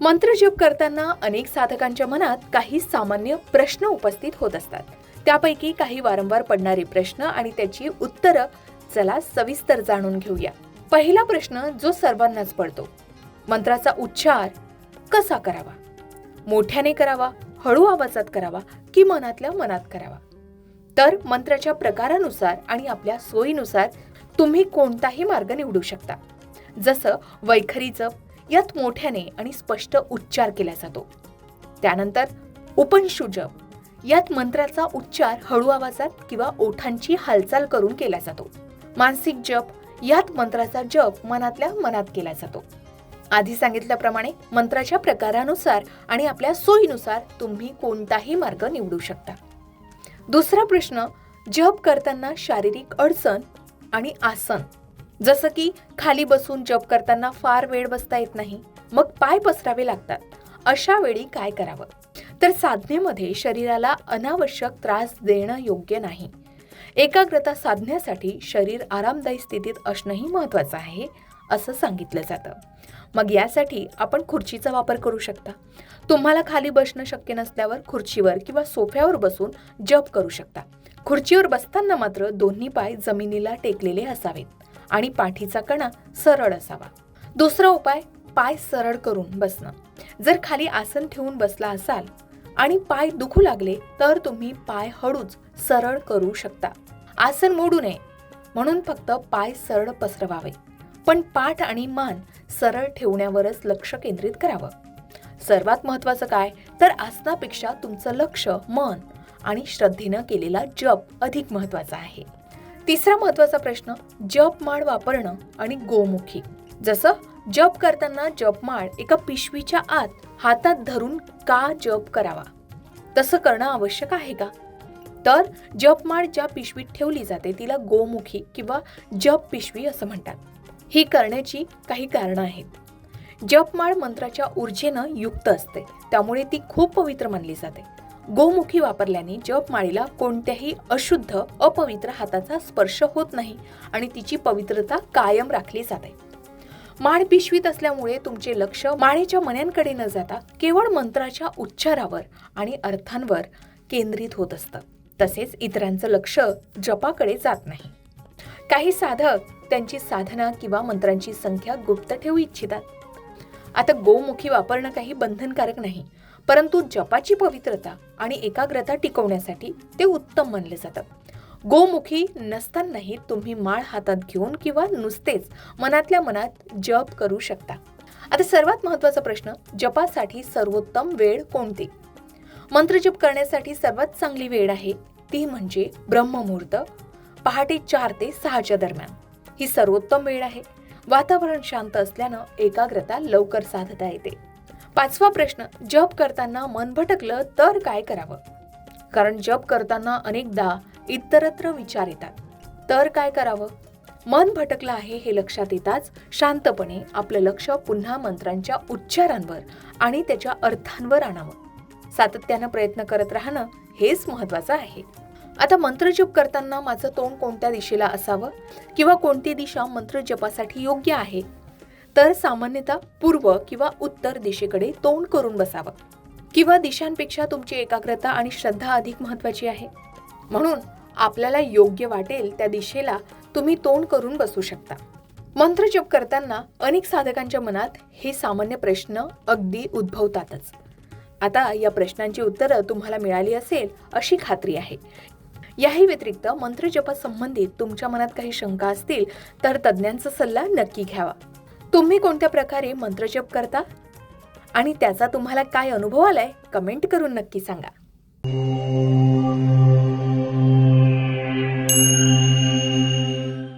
मंत्रजप करताना अनेक साधकांच्या मनात काही सामान्य प्रश्न उपस्थित होत असतात. त्यापैकी काही वारंवार पडणारे प्रश्न आणि त्याची उत्तरं चला सविस्तर जाणून घेऊया. पहिला प्रश्न जो सर्वांनाच पडतो. मंत्राचा उच्चार कसा करावा? मोठ्याने करावा हळू आवाजात करावा की मनातल्या मनात करावा? तर मंत्राच्या प्रकारानुसार आणि आपल्या सोयीनुसार तुम्ही कोणताही मार्ग निवडू शकता. जसं वैखरी जप यात मोठ्याने आणि स्पष्ट उच्चार केला जातो. त्यानंतर उपनिषू जप यात मंत्राचा उच्चार हळू आवाजात किंवा ओठांची हालचाल करून केला जातो. मानसिक जप यात मंत्राचा जप मनातल्या मनात केला जातो. आधी सांगितल्याप्रमाणे मंत्राच्या प्रकारानुसार आणि आपल्या सोयीनुसार तुम्ही कोणताही मार्ग निवडू शकता. दुसरा प्रश्न जप करताना शारीरिक अडचण आणि आसन. जसं की खाली बसून जप करताना फार वेळ बसता येत नाही मग पाय पसरावे लागतात. अशा वेळी काय करावं? तर साधनेमध्ये शरीराला अनावश्यक त्रास देणं योग्य नाही. एकाग्रता साधण्यासाठी शरीर आरामदायी स्थितीत असणंही महत्वाचं आहे असं सांगितलं जातं. मग यासाठी आपण खुर्चीचा वापर करू शकता. तुम्हाला खाली बसणं शक्य नसल्यावर खुर्चीवर किंवा सोफ्यावर बसून जप करू शकता. खुर्चीवर बसताना मात्र दोन्ही पाय जमिनीला टेकलेले असावेत. आणि पाठीचा कणा सरळ असावा. दुसरा उपाय पाय सरळ करून बसणं. जर खाली आसन ठेवून बसला असाल आणि पाय दुखू लागले तर तुम्ही पाय हळूच सरळ करू शकता. आसन मोडू नये म्हणून फक्त पाय सरळ पसरवावे. पण पाठ आणि मान सरळ ठेवण्यावरच लक्ष केंद्रित करावं. सर्वात महत्वाचं काय? तर आसनापेक्षा तुमचं लक्ष मन आणि श्रद्धेनं केलेला जप अधिक महत्त्वाचा आहे. तिसरा महत्त्वाचा प्रश्न जपमाळ वापरणं आणि गोमुखी. जसं जप करताना जपमाळ एका पिशवीच्या आत हातात धरून का जप करावा? तसं करणं आवश्यक आहे का? तर जपमाळ ज्या पिशवीत ठेवली जाते तिला गोमुखी किंवा जप पिशवी असं म्हणतात. ही करण्याची काही कारणं आहेत. जपमाळ मंत्राच्या ऊर्जेनं युक्त असते त्यामुळे ती खूप पवित्र मानली जाते. गोमुखी वापरल्याने जपमाळीला कोणत्याही अशुद्ध अपवित्र हाताचा स्पर्श होत नाही आणि तिची पवित्रता कायम राखली जाते. माळ पिशवीत असल्यामुळे तुमचे लक्ष माळेच्या मण्यांकडे न जाता केवळ मंत्राच्या उच्चारावर आणि अर्थांवर केंद्रित होत असतं. तसेच इतरांचं लक्ष जपाकडे जात नाही. काही साधक त्यांची साधना किंवा मंत्रांची संख्या गुप्त ठेवू इच्छितात. आता गोमुखी वापरणं काही बंधनकारक नाही परंतु जपाची पवित्रता आणि एकाग्रता टिकवण्यासाठी ते उत्तम मानले जातं गोमुखी नसतानाही तुम्ही माळ हातात घेऊन किंवा नुसतेच मनातल्या मनात जप करू शकता. आता सर्वात महत्त्वाचा प्रश्न जपासाठी सर्वोत्तम वेळ कोणती? मंत्रजप करण्यासाठी सर्वात चांगली वेळ आहे ती म्हणजे ब्रह्ममुहूर्त पहाटे चार ते सहाच्या दरम्यान. ही सर्वोत्तम वेळ आहे. वातावरण शांत असल्यानं एकाग्रता लवकर साधता येते. पाचवा प्रश्न जप करताना मन भटकलं तर काय करावं? कारण जप करताना अनेकदा इतरत्र विचार येतात. तर काय करावं? मन भटकलं आहे हे लक्षात येताच शांतपणे आपलं लक्ष पुन्हा मंत्रांच्या उच्चारांवर आणि त्याच्या अर्थांवर आणावं. सातत्यानं प्रयत्न करत राहणं हेच महत्वाचं आहे. आता मंत्रजप करताना माझं तोंड कोणत्या दिशेला असावं? किंवा कोणती दिशा मंत्र जपासाठी योग्य आहे? तर सामान्यतः पूर्व किंवा उत्तर दिशेकडे तोंड करून बसावं. किंवा दिशांपेक्षा तुमची एकाग्रता आणि श्रद्धा अधिक महत्वाची आहे. म्हणून आपल्याला योग्य वाटेल त्या दिशेला तुम्ही तोंड करून बसू शकता. मंत्रजप करताना अनेक साधकांच्या मनात हे सामान्य प्रश्न अगदी उद्भवतातच. आता या प्रश्नांची उत्तरं तुम्हाला मिळाली असेल अशी खात्री आहे. याही व्यतिरिक्त मंत्रजपासंबंधित तुमच्या मनात काही शंका असतील तर तज्ज्ञांचा सल्ला नक्की घ्यावा. तुम्ही कोणत्या प्रकारे मंत्रजप करता? आणि त्याचा तुम्हाला काय अनुभव आलाय? कमेंट करून नक्की सांगा.